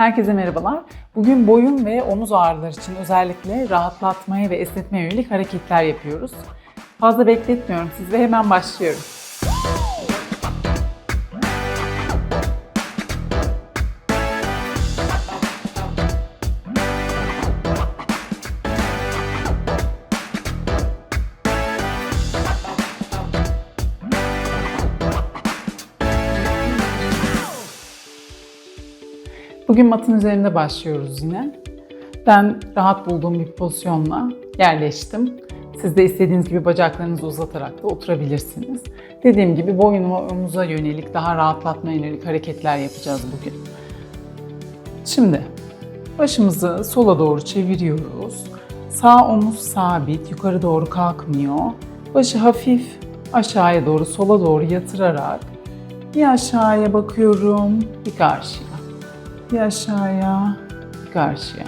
Herkese merhabalar. Bugün boyun ve omuz ağrıları için özellikle rahatlatmaya ve esnetmeye yönelik hareketler yapıyoruz. Fazla bekletmiyorum sizi ve hemen başlıyorum. Bugün matın üzerinde başlıyoruz yine. Ben rahat bulduğum bir pozisyonla yerleştim. Siz de istediğiniz gibi bacaklarınızı uzatarak da oturabilirsiniz. Dediğim gibi boyun ve omuza yönelik, daha rahatlatmaya yönelik hareketler yapacağız bugün. Şimdi başımızı sola doğru çeviriyoruz. Sağ omuz sabit, yukarı doğru kalkmıyor. Başı hafif aşağıya doğru, sola doğru yatırarak bir aşağıya bakıyorum, bir karşıya. Bir aşağıya, karşıya.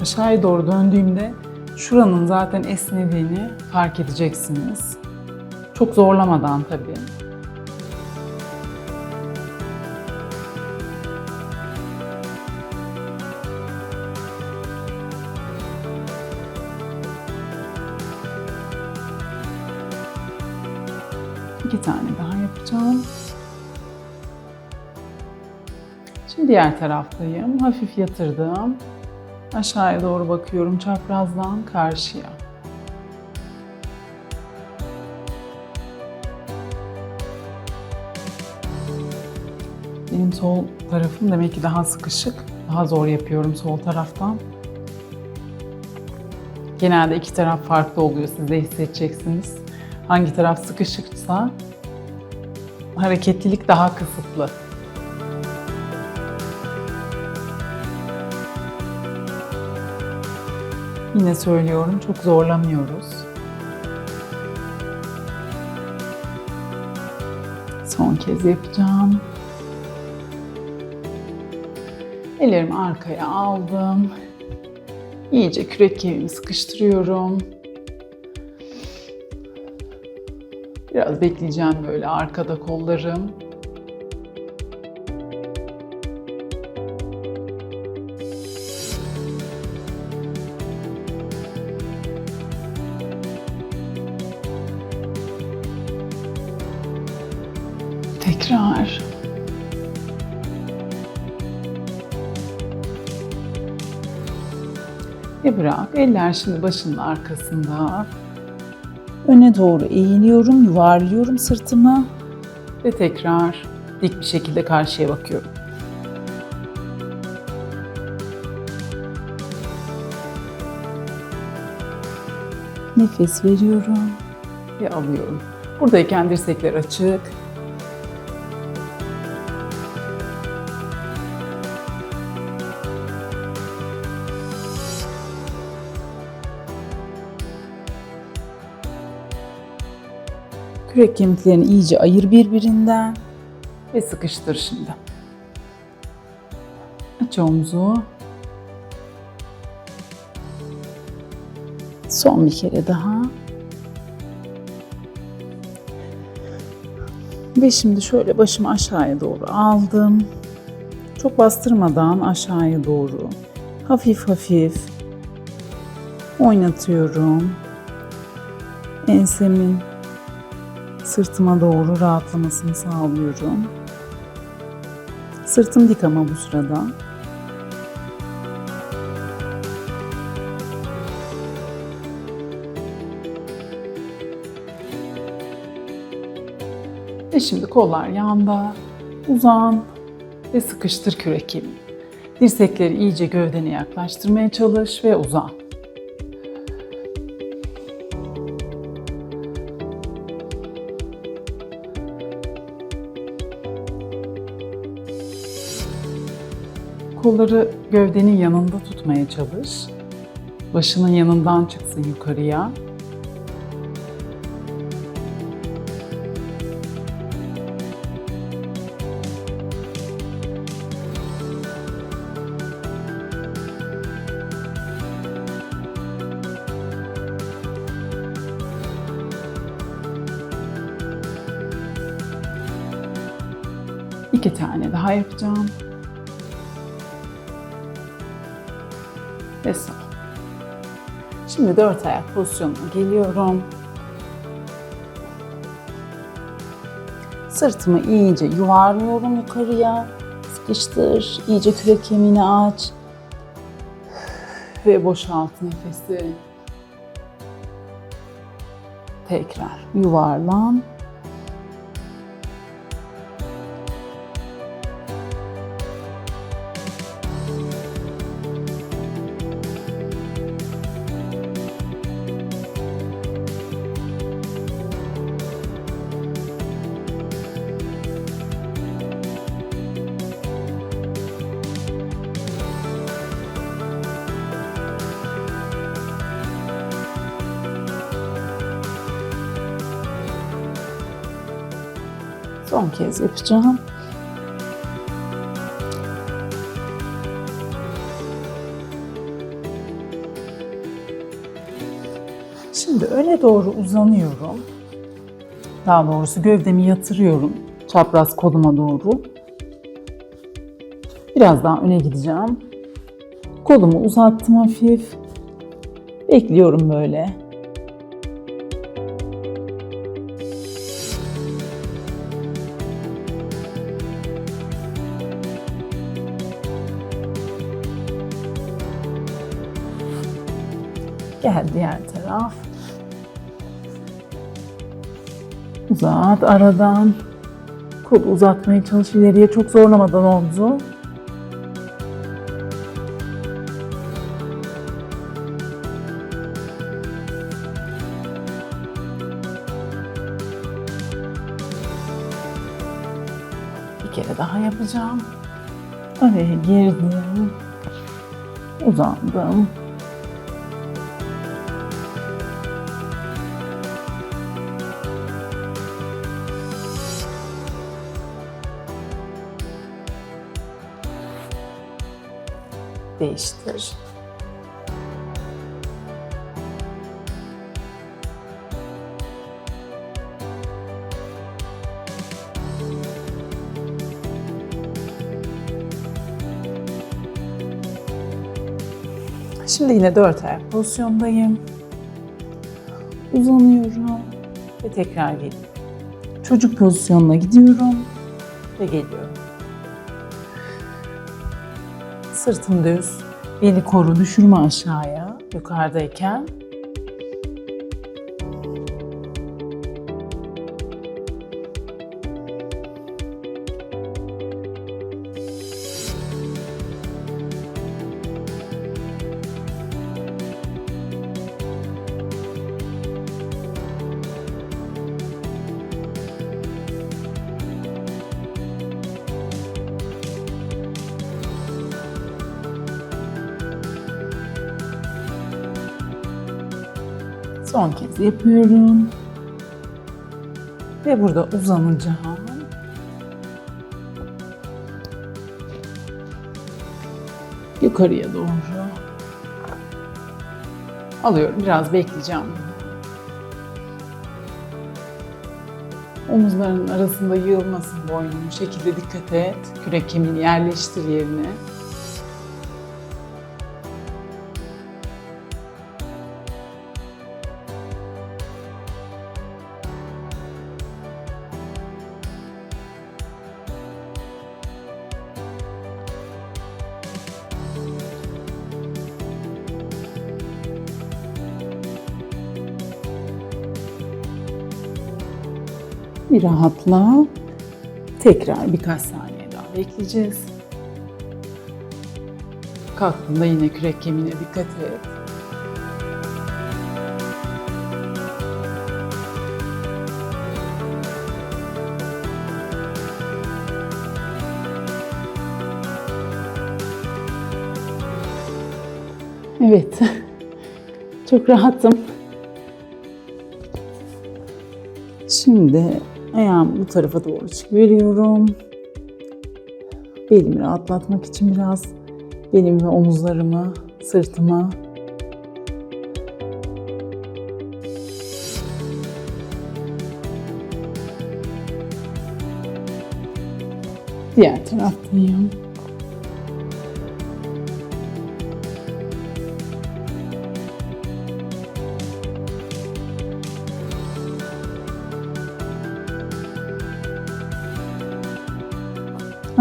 Aşağıya doğru döndüğümde şuranın zaten esnediğini fark edeceksiniz. Çok zorlamadan tabii. İki tane daha yapacağım. Diğer taraftayım. Hafif yatırdım. Aşağıya doğru bakıyorum çaprazdan karşıya. Benim sol tarafım demek ki daha sıkışık. Daha zor yapıyorum sol taraftan. Genelde iki taraf farklı oluyor. Siz de hissedeceksiniz. Hangi taraf sıkışıksa hareketlilik daha kısıtlı. Yine söylüyorum çok zorlamıyoruz. Son kez yapacağım. Ellerimi arkaya aldım. İyice kürek kemiğimi sıkıştırıyorum. Biraz bekleyeceğim böyle arkada kollarım. Tekrar. Ve bırak. Eller şimdi başının arkasında. Öne doğru eğiliyorum, yuvarlıyorum sırtımı. Ve tekrar dik bir şekilde karşıya bakıyorum. Nefes veriyorum ve alıyorum. Buradayken dirsekler açık, Kürek kemiklerini iyice ayır birbirinden ve sıkıştır şimdi. Aç omuzu. Son bir kere daha. Ve şimdi şöyle başımı aşağıya doğru aldım. Çok bastırmadan aşağıya doğru hafif hafif oynatıyorum. Ensemin sırtıma doğru rahatlamasını sağlıyorum. Sırtım dik ama bu sırada. Ve şimdi kollar yanda, uzan ve sıkıştır kürek kemiğini. Dirsekleri iyice gövdene yaklaştırmaya çalış ve uzan. Kolları gövdenin yanında tutmaya çalış. Başının yanından çıksın yukarıya. İki tane daha yapacağım. Ve sol. Şimdi dört ayak pozisyonuna geliyorum. Sırtımı iyice yuvarlıyorum yukarıya. Sıkıştır. İyice kürek kemiğini aç. Ve boşalt nefesi. Tekrar yuvarlan. Son kez yapacağım. Şimdi öne doğru uzanıyorum. Daha doğrusu gövdemi yatırıyorum çapraz koluma doğru. Biraz daha öne gideceğim. Kolumu uzattım hafif. Bekliyorum böyle. Gel diğer taraf. Uzat aradan. Kol uzatmaya çalış ileriye çok zorlamadan omzu. Bir kere daha yapacağım. Araya girdim. Uzandım. Değiştir. Şimdi yine dört ayak pozisyondayım. Uzanıyorum ve tekrar geliyorum. Çocuk pozisyonuna gidiyorum ve geliyorum. Sırtım düz. Beli koru, düşürme aşağıya yukarıdayken. Son kez yapıyorum. Ve burada uzanacağım. Yukarıya doğru. Alıyorum. Biraz bekleyeceğim. Omuzların arasında yığılmasın boynun. Bu şekilde dikkat et. Kürek kemiğini yerleştir yerine. Bir rahatla. Tekrar birkaç saniye daha bekleyeceğiz. Kalktığında yine kürek kemiğine dikkat et. Evet. Çok rahatım. Şimdi ayağımı bu tarafa doğru çeviriyorum. Belimi rahatlatmak için biraz belimi ve omuzlarımı, sırtımı Diğer taraftayım.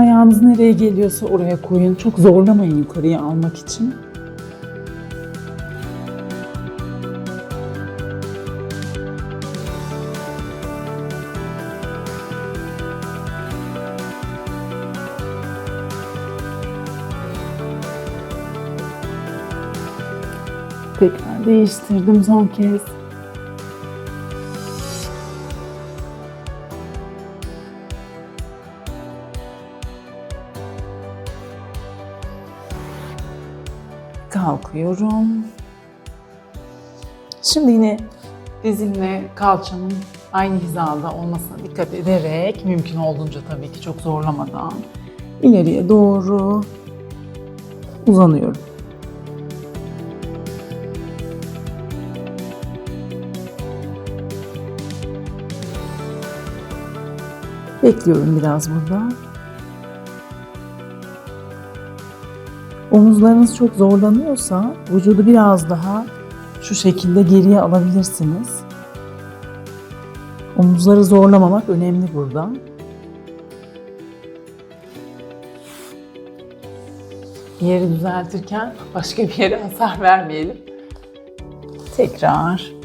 Ayağınız nereye geliyorsa oraya koyun. Çok zorlamayın yukarıya almak için. Tekrar değiştirdim son kez. Kalkıyorum. Şimdi yine dizimle kalçamın aynı hizada olmasına dikkat ederek mümkün olduğunca tabii ki çok zorlamadan ileriye doğru uzanıyorum. Bekliyorum biraz burada. Omuzlarınız çok zorlanıyorsa vücudu biraz daha şu şekilde geriye alabilirsiniz. Omuzları zorlamamak önemli burada. Yeri düzeltirken başka bir yere hasar vermeyelim. Tekrar.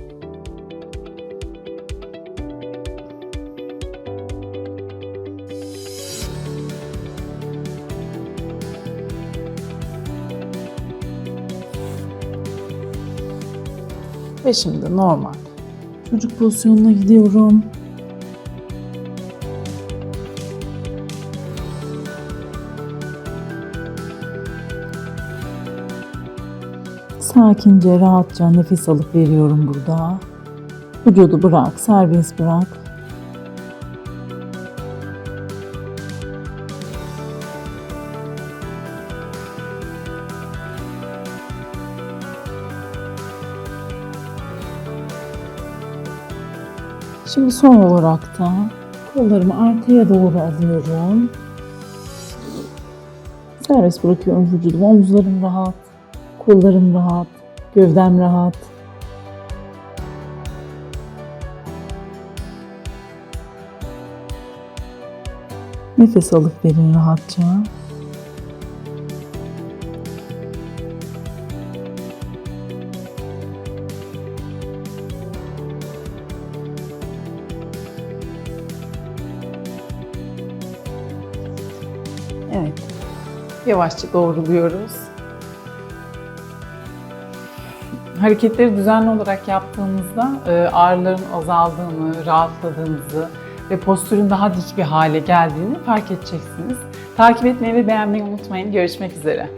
Ve şimdi normal. Çocuk pozisyonuna gidiyorum. Sakince, rahatça nefes alıp veriyorum burada. Vücudu bırak, serbest bırak. Şimdi son olarak da kollarımı arkaya doğru alıyorum. Serbest bırakıyorum vücudumu. Omuzlarım rahat, kollarım rahat, gövdem rahat. Nefes alıp verin rahatça. Evet. Yavaşça doğruluyoruz. Hareketleri düzenli olarak yaptığımızda e, ağrıların azaldığını, rahatladığınızı ve postürün daha dik bir hale geldiğini fark edeceksiniz. Takip etmeyi ve beğenmeyi unutmayın. Görüşmek üzere.